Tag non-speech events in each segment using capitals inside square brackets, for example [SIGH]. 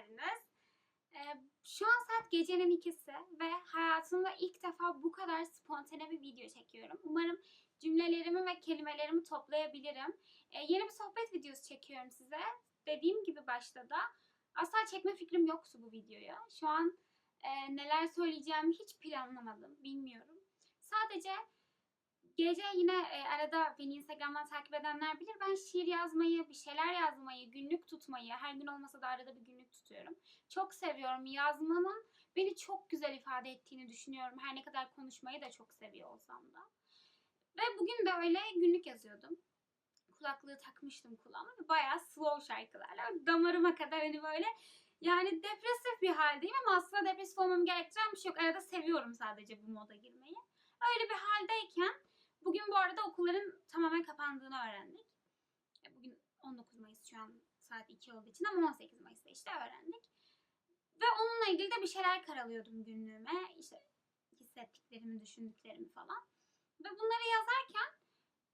geldiniz. Ee, şu an saat gecenin ikisi ve hayatımda ilk defa bu kadar spontane bir video çekiyorum. Umarım cümlelerimi ve kelimelerimi toplayabilirim. Ee, yeni bir sohbet videosu çekiyorum size. Dediğim gibi başta da asla çekme fikrim yoktu bu videoya. Şu an e, neler söyleyeceğimi hiç planlamadım, bilmiyorum. Sadece Gece yine e, arada beni Instagram'dan takip edenler bilir. Ben şiir yazmayı, bir şeyler yazmayı, günlük tutmayı, her gün olmasa da arada bir günlük tutuyorum. Çok seviyorum. Yazmanın beni çok güzel ifade ettiğini düşünüyorum. Her ne kadar konuşmayı da çok seviyor olsam da. Ve bugün de öyle günlük yazıyordum. Kulaklığı takmıştım kulağıma ve bayağı slow şarkılarla damarıma kadar hani böyle yani depresif bir haldeyim ama aslında depresif olmamı gerektiren bir şey yok. Arada seviyorum sadece bu moda girmeyi. Öyle bir haldeyken Bugün bu arada okulların tamamen kapandığını öğrendik. E, Bugün 19 Mayıs şu an saat 2 olduğu için ama 18 Mayıs'ta işte öğrendik. Ve onunla ilgili de bir şeyler karalıyordum günlüğüme. İşte hissettiklerimi, düşündüklerimi falan. Ve bunları yazarken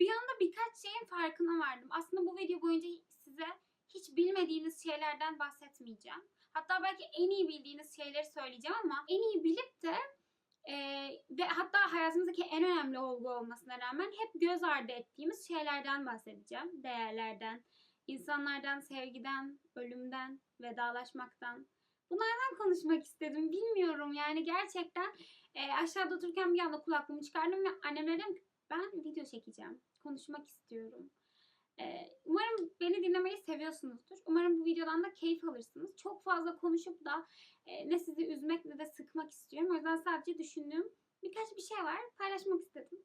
bir anda birkaç şeyin farkına vardım. Aslında bu video boyunca size hiç bilmediğiniz şeylerden bahsetmeyeceğim. Hatta belki en iyi bildiğiniz şeyleri söyleyeceğim ama en iyi bilip de ve hatta hayatımızdaki en önemli olgu olmasına rağmen hep göz ardı ettiğimiz şeylerden bahsedeceğim. Değerlerden, insanlardan, sevgiden, ölümden, vedalaşmaktan. Bunlardan konuşmak istedim. Bilmiyorum yani gerçekten e, aşağıda otururken bir anda kulaklığımı çıkardım ve anneme dedim ben video çekeceğim. Konuşmak istiyorum. Ee, umarım beni dinlemeyi seviyorsunuzdur. Umarım bu videodan da keyif alırsınız. Çok fazla konuşup da e, ne sizi üzmek ne de sıkmak istiyorum. O yüzden sadece düşündüğüm birkaç bir şey var. Paylaşmak istedim.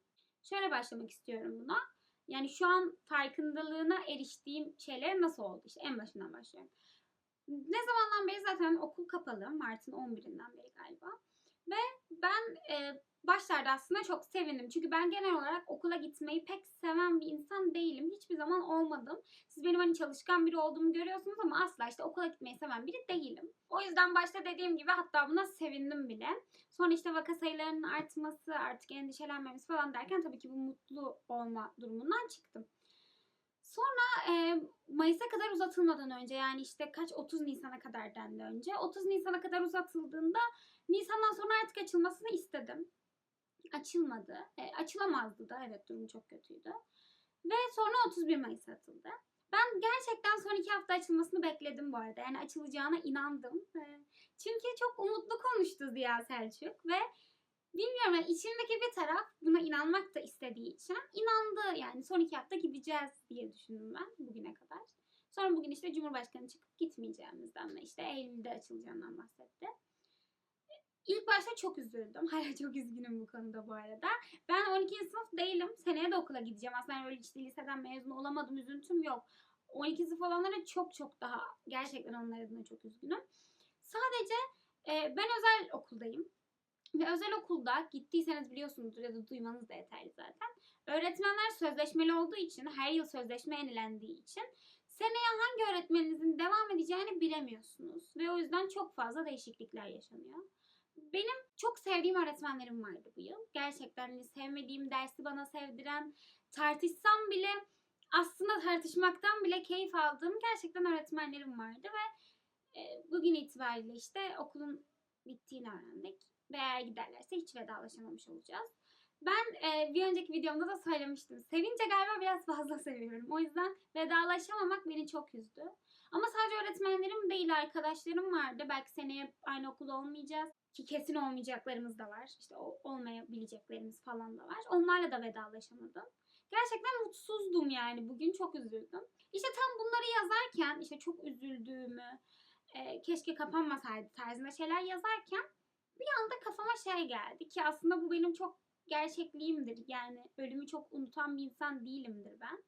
Şöyle başlamak istiyorum buna. Yani şu an farkındalığına eriştiğim şeyler nasıl oldu? İşte en başından başlıyorum. Ne zamandan beri zaten okul kapalı. Mart'ın 11'inden beri galiba. Ve ben e, başlarda aslında çok sevindim. Çünkü ben genel olarak okula gitmeyi pek seven bir insan değilim. Hiçbir zaman olmadım. Siz benim hani çalışkan biri olduğumu görüyorsunuz ama asla işte okula gitmeyi seven biri değilim. O yüzden başta dediğim gibi hatta buna sevindim bile. Sonra işte vaka sayılarının artması, artık endişelenmemiz falan derken tabii ki bu mutlu olma durumundan çıktım. Sonra e, Mayıs'a kadar uzatılmadan önce yani işte kaç 30 Nisan'a kadar dendi önce. 30 Nisan'a kadar uzatıldığında Nisan'dan sonra artık açılmasını istedim açılmadı. E, açılamazdı da evet durum çok kötüydü. Ve sonra 31 Mayıs atıldı. Ben gerçekten son iki hafta açılmasını bekledim bu arada. Yani açılacağına inandım. E, çünkü çok umutlu konuştu Ziya Selçuk ve bilmiyorum yani içimdeki bir taraf buna inanmak da istediği için inandı. Yani son iki hafta gideceğiz diye düşündüm ben bugüne kadar. Sonra bugün işte Cumhurbaşkanı çıkıp gitmeyeceğimizden ve işte Eylül'de açılacağından bahsetti. İlk başta çok üzüldüm. [LAUGHS] Hala çok üzgünüm bu konuda bu arada. Ben 12. sınıf değilim. Seneye de okula gideceğim. Aslında öyle işte liseden mezun olamadım. Üzüntüm yok. 12 sınıf olanlara çok çok daha gerçekten onlar adına çok üzgünüm. Sadece e, ben özel okuldayım. Ve özel okulda gittiyseniz biliyorsunuzdur ya da duymanız da yeterli zaten. Öğretmenler sözleşmeli olduğu için, her yıl sözleşme yenilendiği için seneye hangi öğretmeninizin devam edeceğini bilemiyorsunuz. Ve o yüzden çok fazla değişiklikler yaşanıyor. Benim çok sevdiğim öğretmenlerim vardı bu yıl. Gerçekten hani sevmediğim dersi bana sevdiren, tartışsam bile aslında tartışmaktan bile keyif aldığım gerçekten öğretmenlerim vardı ve e, bugün itibariyle işte okulun bittiğini öğrendik. Ve eğer giderlerse hiç vedalaşamamış olacağız. Ben e, bir önceki videomda da söylemiştim. Sevince galiba biraz fazla [LAUGHS] seviyorum. O yüzden vedalaşamamak beni çok üzdü. Ama sadece öğretmenlerim değil arkadaşlarım vardı. Belki seneye aynı okulda olmayacağız ki kesin olmayacaklarımız da var. İşte olmayabileceklerimiz falan da var. Onlarla da vedalaşamadım. Gerçekten mutsuzdum yani. Bugün çok üzüldüm. İşte tam bunları yazarken işte çok üzüldüğümü, e, keşke kapanmasaydı tarzında şeyler yazarken bir anda kafama şey geldi ki aslında bu benim çok gerçekliğimdir. Yani ölümü çok unutan bir insan değilimdir ben.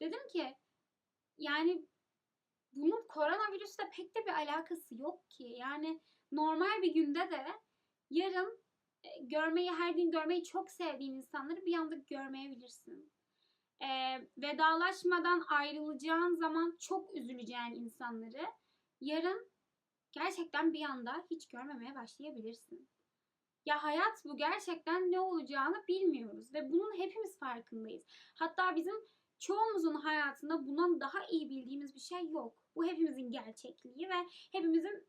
Dedim ki yani bunun koronavirüsle pek de bir alakası yok ki. Yani normal bir günde de yarın e, görmeyi, her gün görmeyi çok sevdiğin insanları bir anda görmeyebilirsin. E, vedalaşmadan ayrılacağın zaman çok üzüleceğin insanları yarın gerçekten bir anda hiç görmemeye başlayabilirsin. Ya hayat bu gerçekten ne olacağını bilmiyoruz ve bunun hepimiz farkındayız. Hatta bizim çoğumuzun hayatında bundan daha iyi bildiğimiz bir şey yok. Bu hepimizin gerçekliği ve hepimizin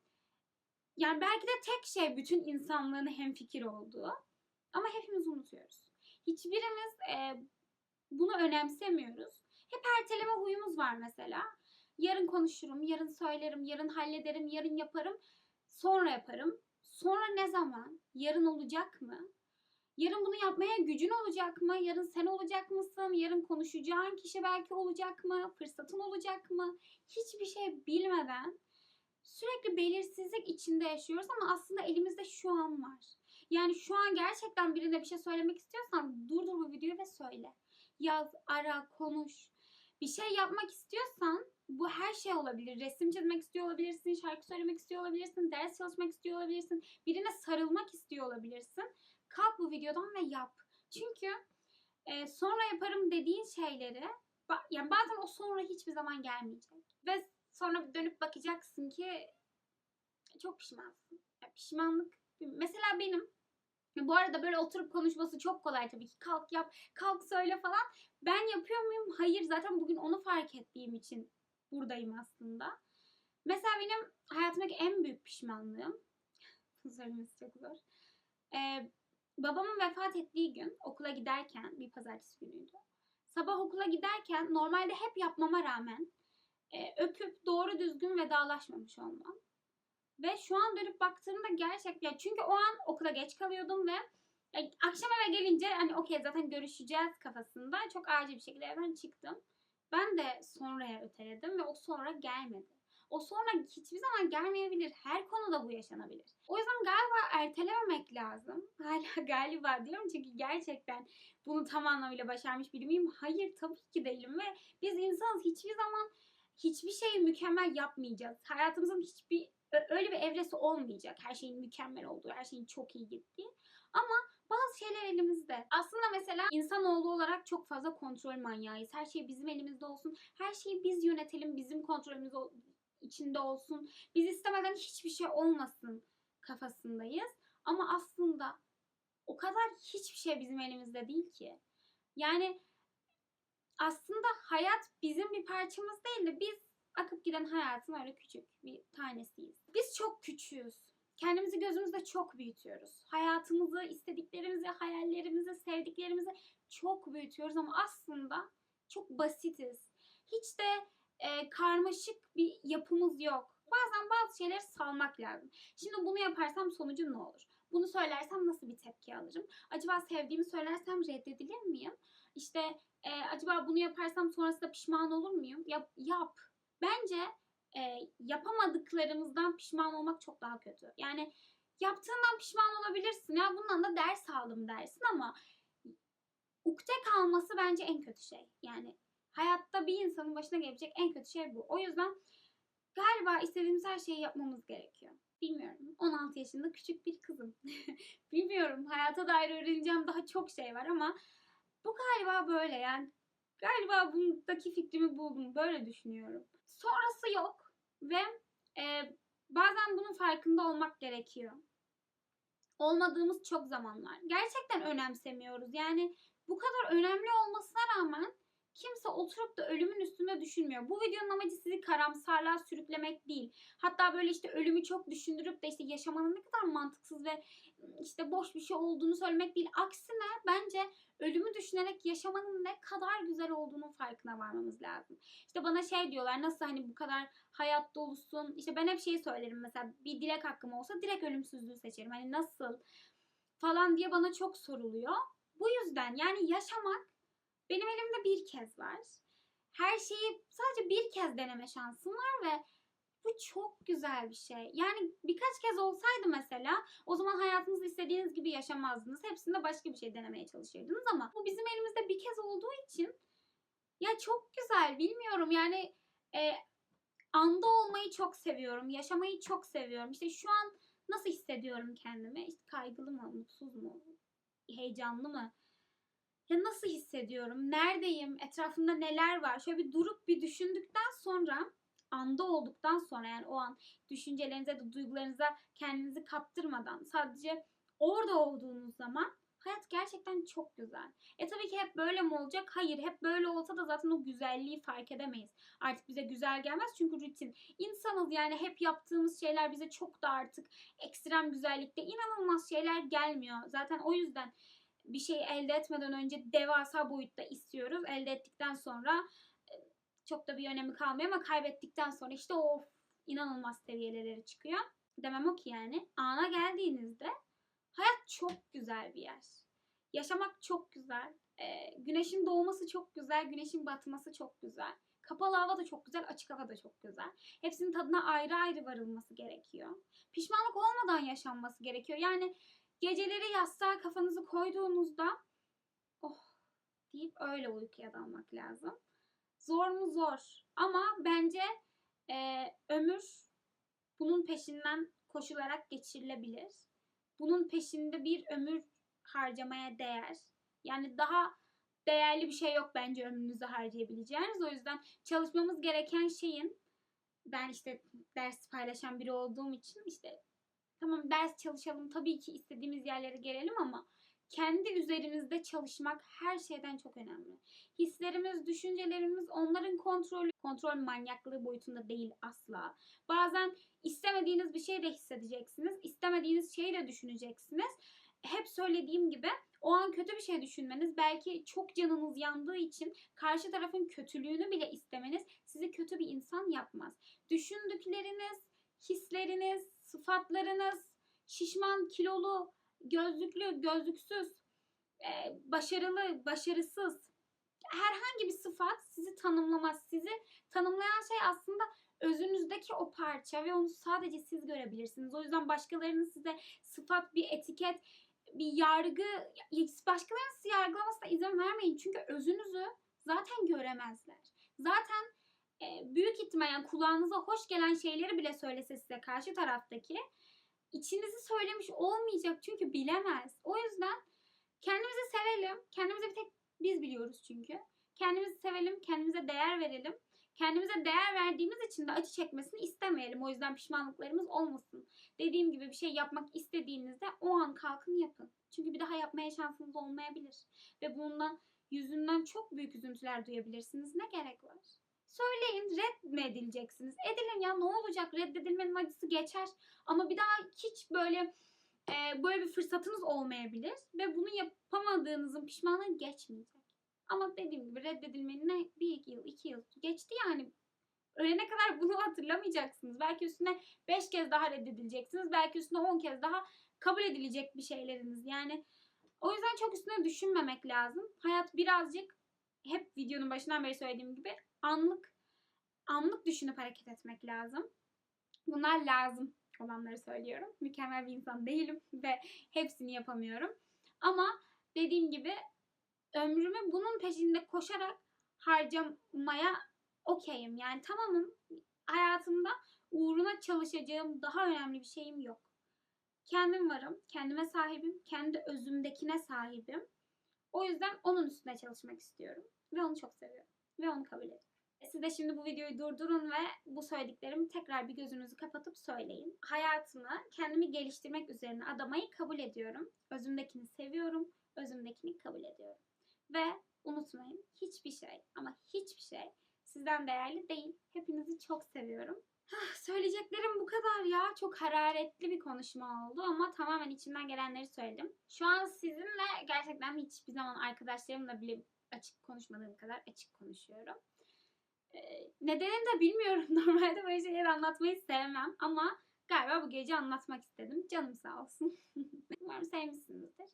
yani belki de tek şey bütün insanlığın hemfikir olduğu. Ama hepimiz unutuyoruz. Hiçbirimiz e, bunu önemsemiyoruz. Hep erteleme huyumuz var mesela. Yarın konuşurum, yarın söylerim, yarın hallederim, yarın yaparım, sonra yaparım. Sonra ne zaman? Yarın olacak mı? Yarın bunu yapmaya gücün olacak mı? Yarın sen olacak mısın? Yarın konuşacağın kişi belki olacak mı? Fırsatın olacak mı? Hiçbir şey bilmeden sürekli belirsizlik içinde yaşıyoruz ama aslında elimizde şu an var. Yani şu an gerçekten birine bir şey söylemek istiyorsan durdur bu videoyu ve söyle. Yaz, ara, konuş. Bir şey yapmak istiyorsan bu her şey olabilir. Resim çizmek istiyor olabilirsin, şarkı söylemek istiyor olabilirsin, ders çalışmak istiyor olabilirsin, birine sarılmak istiyor olabilirsin. Kalk bu videodan ve yap. Çünkü e, sonra yaparım dediğin şeyleri yani bazen o sonra hiçbir zaman gelmeyecek. Ve sonra dönüp bakacaksın ki çok pişmansın. Ya pişmanlık mesela benim bu arada böyle oturup konuşması çok kolay tabii ki. Kalk yap, kalk söyle falan. Ben yapıyor muyum? Hayır. Zaten bugün onu fark ettiğim için buradayım aslında. Mesela benim hayatımdaki en büyük pişmanlığım, [LAUGHS] söylemesi çok zor. Ee, babamın vefat ettiği gün okula giderken, bir pazartesi günüydü. Sabah okula giderken normalde hep yapmama rağmen e, öpüp doğru düzgün vedalaşmamış olmam. Ve şu an dönüp baktığımda gerçekten çünkü o an okula geç kalıyordum ve ya, akşam eve gelince hani okey zaten görüşeceğiz kafasında çok acil bir şekilde evden çıktım. Ben de sonraya öteledim ve o sonra gelmedi. O sonra hiçbir zaman gelmeyebilir. Her konuda bu yaşanabilir. O yüzden galiba ertelememek lazım. [LAUGHS] Hala galiba diyorum çünkü gerçekten bunu tam anlamıyla başarmış biri miyim? Hayır tabii ki değilim ve biz insanız hiçbir zaman hiçbir şeyi mükemmel yapmayacağız. Hayatımızın hiçbir öyle bir evresi olmayacak. Her şeyin mükemmel olduğu, her şeyin çok iyi gittiği. Ama bazı şeyler elimizde. Aslında mesela insanoğlu olarak çok fazla kontrol manyağıyız. Her şey bizim elimizde olsun. Her şeyi biz yönetelim, bizim kontrolümüz ol- içinde olsun. Biz istemeden hiçbir şey olmasın kafasındayız. Ama aslında o kadar hiçbir şey bizim elimizde değil ki. Yani aslında hayat bizim bir parçamız değil de biz akıp giden hayatın öyle küçük bir tanesiyiz. Biz çok küçüğüz. Kendimizi gözümüzde çok büyütüyoruz. Hayatımızı, istediklerimizi, hayallerimizi, sevdiklerimizi çok büyütüyoruz ama aslında çok basitiz. Hiç de e, karmaşık bir yapımız yok. Bazen bazı şeyleri salmak lazım. Şimdi bunu yaparsam sonucu ne olur? Bunu söylersem nasıl bir tepki alırım? Acaba sevdiğimi söylersem reddedilir miyim? İşte e, acaba bunu yaparsam sonrasında pişman olur muyum? Yap, yap. Bence e, yapamadıklarımızdan pişman olmak çok daha kötü. Yani yaptığından pişman olabilirsin. Ya bundan da ders aldım dersin ama ukde kalması bence en kötü şey. Yani hayatta bir insanın başına gelebilecek en kötü şey bu. O yüzden galiba istediğimiz her şeyi yapmamız gerekiyor. Bilmiyorum. 16 yaşında küçük bir kızım. [LAUGHS] Bilmiyorum. Hayata dair öğreneceğim daha çok şey var ama bu galiba böyle yani. Galiba bundaki fikrimi buldum. Böyle düşünüyorum. Sonrası yok ve e, bazen bunun farkında olmak gerekiyor. Olmadığımız çok zamanlar. Gerçekten önemsemiyoruz. Yani bu kadar önemli olmasına rağmen kimse oturup da ölümün üstünde düşünmüyor. Bu videonun amacı sizi karamsarlığa sürüklemek değil. Hatta böyle işte ölümü çok düşündürüp de işte yaşamanın ne kadar mantıksız ve işte boş bir şey olduğunu söylemek değil. Aksine bence ölümü düşünerek yaşamanın ne kadar güzel olduğunun farkına varmamız lazım. İşte bana şey diyorlar nasıl hani bu kadar hayat dolusun. İşte ben hep şeyi söylerim mesela bir dilek hakkım olsa direkt ölümsüzlüğü seçerim. Hani nasıl falan diye bana çok soruluyor. Bu yüzden yani yaşamak benim elimde bir kez var. Her şeyi sadece bir kez deneme şansım var ve bu çok güzel bir şey. Yani birkaç kez olsaydı mesela o zaman hayatınızı istediğiniz gibi yaşamazdınız. Hepsinde başka bir şey denemeye çalışırdınız ama bu bizim elimizde bir kez olduğu için ya çok güzel bilmiyorum yani e, anda olmayı çok seviyorum. Yaşamayı çok seviyorum. İşte şu an nasıl hissediyorum kendimi? İşte kaygılı mı, mutsuz mu, heyecanlı mı? Ya nasıl hissediyorum? Neredeyim? Etrafımda neler var? Şöyle bir durup bir düşündükten sonra anda olduktan sonra yani o an düşüncelerinize de duygularınıza kendinizi kaptırmadan sadece orada olduğunuz zaman Hayat gerçekten çok güzel. E tabii ki hep böyle mi olacak? Hayır. Hep böyle olsa da zaten o güzelliği fark edemeyiz. Artık bize güzel gelmez çünkü rutin. İnsanız yani hep yaptığımız şeyler bize çok da artık ekstrem güzellikte inanılmaz şeyler gelmiyor. Zaten o yüzden bir şey elde etmeden önce devasa boyutta istiyoruz. Elde ettikten sonra e, çok da bir önemi kalmıyor ama kaybettikten sonra işte o inanılmaz seviyelere çıkıyor. Demem o ki yani ana geldiğinizde hayat çok güzel bir yer. Yaşamak çok güzel. Ee, güneşin doğması çok güzel, güneşin batması çok güzel. Kapalı hava da çok güzel, açık hava da çok güzel. Hepsinin tadına ayrı ayrı varılması gerekiyor. Pişmanlık olmadan yaşanması gerekiyor. Yani geceleri yastığa kafanızı koyduğunuzda oh deyip öyle uykuya dalmak lazım. Zor mu zor ama bence e, ömür bunun peşinden koşularak geçirilebilir. Bunun peşinde bir ömür harcamaya değer. Yani daha değerli bir şey yok bence ömrünüzü harcayabileceğiniz. O yüzden çalışmamız gereken şeyin ben işte ders paylaşan biri olduğum için işte tamam ders çalışalım tabii ki istediğimiz yerlere gelelim ama kendi üzerimizde çalışmak her şeyden çok önemli. Hislerimiz, düşüncelerimiz onların kontrolü, kontrol manyaklığı boyutunda değil asla. Bazen istemediğiniz bir şey de hissedeceksiniz. istemediğiniz şeyi de düşüneceksiniz. Hep söylediğim gibi o an kötü bir şey düşünmeniz, belki çok canınız yandığı için karşı tarafın kötülüğünü bile istemeniz sizi kötü bir insan yapmaz. Düşündükleriniz, hisleriniz, sıfatlarınız, şişman, kilolu, gözlüklü, gözlüksüz, e, başarılı, başarısız herhangi bir sıfat sizi tanımlamaz. Sizi tanımlayan şey aslında özünüzdeki o parça ve onu sadece siz görebilirsiniz. O yüzden başkalarının size sıfat, bir etiket, bir yargı, başkalarının sizi yargılamasına izin vermeyin. Çünkü özünüzü zaten göremezler. Zaten büyük ihtimal yani kulağınıza hoş gelen şeyleri bile söylese size karşı taraftaki içinizi söylemiş olmayacak çünkü bilemez. O yüzden kendimizi sevelim. Kendimizi bir tek biz biliyoruz çünkü. Kendimizi sevelim, kendimize değer verelim. Kendimize değer verdiğimiz için de acı çekmesini istemeyelim. O yüzden pişmanlıklarımız olmasın. Dediğim gibi bir şey yapmak istediğinizde o an kalkın yapın. Çünkü bir daha yapmaya şansınız olmayabilir. Ve bundan yüzünden çok büyük üzüntüler duyabilirsiniz. Ne gerek var? Söyleyin red mi edileceksiniz? Edilin ya ne olacak? Reddedilmenin acısı geçer. Ama bir daha hiç böyle e, böyle bir fırsatınız olmayabilir. Ve bunu yapamadığınızın pişmanlığı geçmeyecek. Ama dediğim gibi reddedilmenin ne? Bir yıl, iki yıl geçti yani. Ölene kadar bunu hatırlamayacaksınız. Belki üstüne beş kez daha reddedileceksiniz. Belki üstüne on kez daha kabul edilecek bir şeyleriniz. Yani o yüzden çok üstüne düşünmemek lazım. Hayat birazcık hep videonun başından beri söylediğim gibi anlık anlık düşünüp hareket etmek lazım. Bunlar lazım olanları söylüyorum. Mükemmel bir insan değilim ve hepsini yapamıyorum. Ama dediğim gibi ömrümü bunun peşinde koşarak harcamaya okeyim. Yani tamamım hayatımda uğruna çalışacağım daha önemli bir şeyim yok. Kendim varım, kendime sahibim, kendi özümdekine sahibim. O yüzden onun üstünde çalışmak istiyorum ve onu çok seviyorum ve onu kabul ediyorum. Siz de şimdi bu videoyu durdurun ve bu söylediklerimi tekrar bir gözünüzü kapatıp söyleyin. Hayatımı kendimi geliştirmek üzerine adamayı kabul ediyorum. Özümdekini seviyorum, özümdekini kabul ediyorum. Ve unutmayın hiçbir şey ama hiçbir şey sizden değerli değil. Hepinizi çok seviyorum. Hah, söyleyeceklerim bu kadar ya. Çok hararetli bir konuşma oldu ama tamamen içimden gelenleri söyledim. Şu an sizinle gerçekten hiçbir zaman arkadaşlarımla bile açık konuşmadığım kadar açık konuşuyorum. Ee, nedenini de bilmiyorum. [LAUGHS] Normalde böyle şeyleri anlatmayı sevmem ama galiba bu gece anlatmak istedim. Canım sağ olsun. [LAUGHS] Umarım sevmişsinizdir.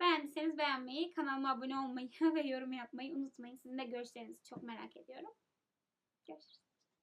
Beğendiyseniz beğenmeyi, kanalıma abone olmayı [LAUGHS] ve yorum yapmayı unutmayın. Sizin de görüşlerinizi çok merak ediyorum. Görüşürüz.